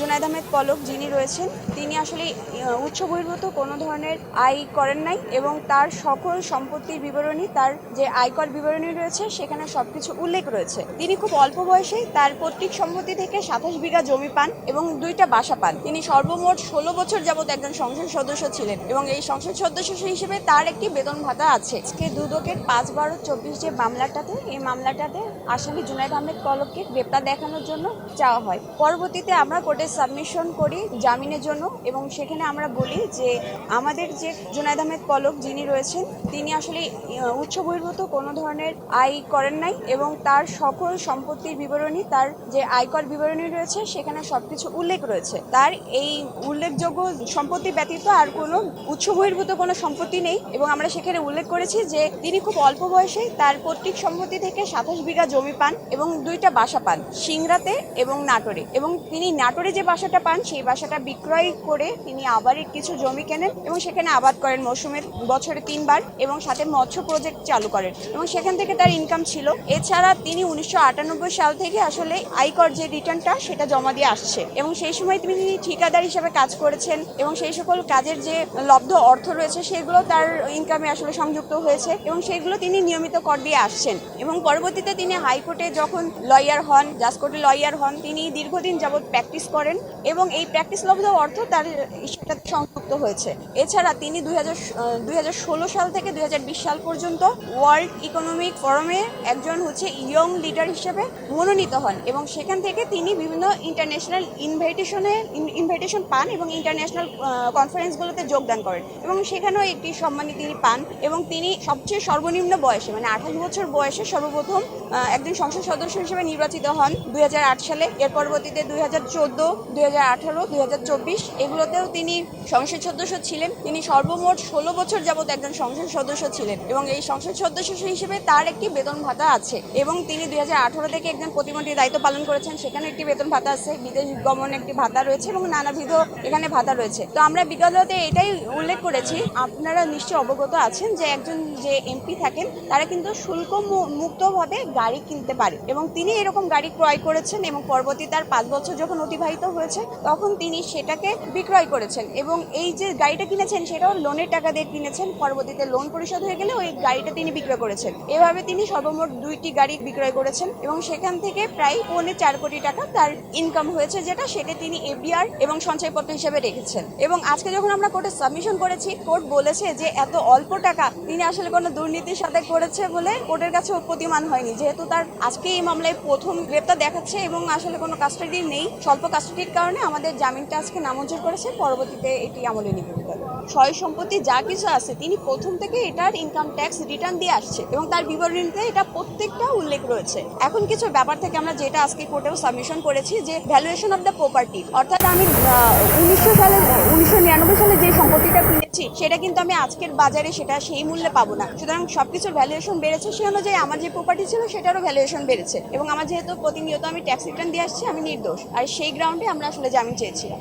জুনায়দ আহমেদ পলক যিনি রয়েছেন, তিনি আসলে উচ্চ বহির্ভূত কোনো ধরনের আয় করেন নাই এবং তার সকল সম্পত্তির বিবরণী, তার যে আয়কর বিবরণী রয়েছে, সেখানে সবকিছু উল্লেখ রয়েছে। তিনি খুব অল্প বয়সে তার পৈতৃক সম্পত্তি থেকে সাতাশ বিঘা জমি পান এবং দুইটা বাসা পান। তিনি সর্বমোট ষোলো বছর যাবত একজন সংসদ সদস্য ছিলেন এবং এই সংসদ সদস্য হিসেবে তার একটি বেতন ভাতা আছে। আজকে দুদকের পাঁচ বারো চব্বিশ যে মামলাটাতে, এই মামলাটাতে আসামি জুনায়দ আহমেদ পলককে গ্রেপ্তার দেখানোর জন্য চাওয়া হয়। পরবর্তীতে আমরা কোর্টে সাবমিশন করি জামিনের জন্য এবং সেখানে আমরা বলি যে আমাদের যে জুনায়দ আহমেদ পলক যিনি রয়েছেন, তিনি আসলে উচ্চ বহির্ভূত কোনো ধরনের আয় করেন নাই এবং তার সকল সম্পত্তির বিবরণী, তার যে আয়কর বিবরণী রয়েছে, সেখানে সবকিছু উল্লেখ রয়েছে। তার এই উল্লেখযোগ্য সম্পত্তি ব্যতীত আর কোনো উচ্চ বহির্ভূত কোনো সম্পত্তি নেই এবং আমরা সেখানে উল্লেখ করেছি যে তিনি খুব অল্প বয়সে তার পৈতৃক সম্পত্তি থেকে সাতাশ বিঘা জমি পান এবং দুইটা বাসা পান সিংরাতে এবং নাটোরে। এবং তিনি নাটোরে যে বাসাটা পান, সেই বাসাটা বিক্রয় করে তিনি আবার কিছু জমি কেনেন এবং সেখানে আবাদ করেন মৌসুমের বছরে তিনবার এবং সাথে মৎস্য প্রজেক্ট চালু করেন এবং সেখান থেকে তার ইনকাম ছিল। এছাড়া তিনি উনিশশো আটানব্বই সাল থেকে আসলে আয়কর যে রিটার্নটা সেটা জমা দিয়ে আসছে এবং সেই সময় তিনি ঠিকাদার হিসেবে কাজ করেছেন এবং সেই সকল কাজের যে লব্ধ অর্থ রয়েছে, সেগুলো তার ইনকামে আসলে সংযুক্ত হয়েছে এবং সেগুলো তিনি নিয়মিত কর দিয়ে আসছেন এবং পরবর্তীতে তিনি হাইকোর্টে যখন লয়ার হন জাজ কোর্টে লয়ার হন, তিনি দীর্ঘদিন যাবৎ প্র্যাকটিস করেন। এবং এই প্র্যাকটিস লব্ধ অর্থ তার সেটাতে সংযুক্ত হয়েছে। এছাড়া তিনি দুই হাজার সাল থেকে দুই হাজার বিশ সাল পর্যন্ত ওয়ার্ল্ড ইকোনমিক ফোরামে একজন হচ্ছে ইয়ং লিডার হিসেবে মনোনীত হন এবং সেখান থেকে তিনি বিভিন্ন ইন্টারন্যাশনাল ইনভাইটেশনে ইনভাইটেশন পান এবং ইন্টারন্যাশনাল কনফারেন্সগুলোতে যোগদান করেন এবং সেখানেও একটি সম্মানী তিনি পান এবং তিনি সবচেয়ে সর্বনিম্ন বয়সে মানে আঠাশ বছর বয়সে সর্বপ্রথম একজন সংসদ সদস্য হিসেবে নির্বাচিত হন দুই হাজার আট সালে। এর পরবর্তীতে দুই হাজার চোদ্দ দুই হাজার আঠারো, দুই হাজার চব্বিশ, এগুলোতেও তিনি সংসদ সদস্য ছিলেন। তিনি সর্বমোট ষোলো বছর যাবত একজন সংসদ সদস্য ছিলেন এবং এই সংসদ সদস্য হিসেবে তার একটি বেতন ভাতা আছে এবং তিনি দুই হাজার আঠারো থেকে একজন প্রতিমন্ত্রীর দায়িত্ব পালন করেছেন। সেখানে একটি বেতন ভাতা আছে, বিদেশ গমন একটি ভাতা রয়েছে এবং নানাবিধ এখানে ভাতা রয়েছে। তো আমরা বিগততে এটাই উল্লেখ করেছি, আপনারা নিশ্চয়ই অবগত আছেন যে একজন যে এমপি থাকেন, তারা কিন্তু শুল্ক মুক্তভাবে গাড়ি কিনতে পারে এবং তিনি এরকম গাড়ি ক্রয় করেছেন এবং পরবর্তী তার পাঁচ বছর যখন অতিবাহিত হয়েছে, তখন তিনি সেটাকে বিক্রয় করেছেন এবং এই যে গাড়িটা কিনেছেন সেটাও লোনের টাকা দিয়ে কিনেছেন, পরবর্তীতে লোন পরিশোধ হয়ে গেলে ওই গাড়িটা তিনি বিক্রয় করেছেন। এভাবে তিনি সর্বমোট দুইটি গাড়ি বিক্রয় করেছেন এবং সেখান থেকে প্রায় পৌনে চার কোটি টাকা তার ইনকাম হয়েছে, যেটা সেটা তিনি এফডিআর এবং সঞ্চয়পত্র হিসেবে রেখেছেন। এবং আজকে যখন আমরা কোর্টে সাবমিশন করেছি, কোর্ট বলেছে যে এত অল্প টাকা তিনি আসলে কোনো দুর্নীতির সাথে করেছে বলে কোর্টের কাছে প্রতিমান হয়নি। যেহেতু তার আজকে এই মামলায় প্রথম গ্রেপ্তার দেখাচ্ছে এবং আসলে কোনো কাস্টাডি নেই, স্বল্প কাস্টাডির কারণে আমাদের জামিনটা আজকে নামঞ্জুর করেছে, পরবর্তীতে এটি আমলে নিবে সয় সম্পত্তি যা কিছু আছে, তিনি প্রথম থেকে এটার ইনকাম ট্যাক্স রিটার্ন দিয়ে আসছে এবং তার বিবরণীতে এটা প্রত্যেকটা উল্লেখ রয়েছে। এখন কিছু ব্যাপার থেকে আমরা যেটা আজকে কোর্টেও সাবমিশন করেছি যে ভ্যালুয়েশন অফ দ্য প্রপার্টি অর্থাৎ আমি উনিশশো সালে উনিশশো নিরানব্বই সালে যে কিনেছি সেটা কিন্তু আমি আজকের বাজারে সেটা সেই মূল্যে পাবো না। সুতরাং সবকিছুর ভ্যালুয়েশন বেড়েছে সে অনুযায়ী আমার যে প্রপার্টি ছিল সেটারও ভ্যালুয়েশন বেড়েছে। এবং আমার যেহেতু প্রতিনিয়ত আমি ট্যাক্স রিটার্ন দিয়ে আসছি, আমি নির্দোষ। আর সেই গ্রাউন্ডে আমরা আসলে জামিন চেয়েছিলাম।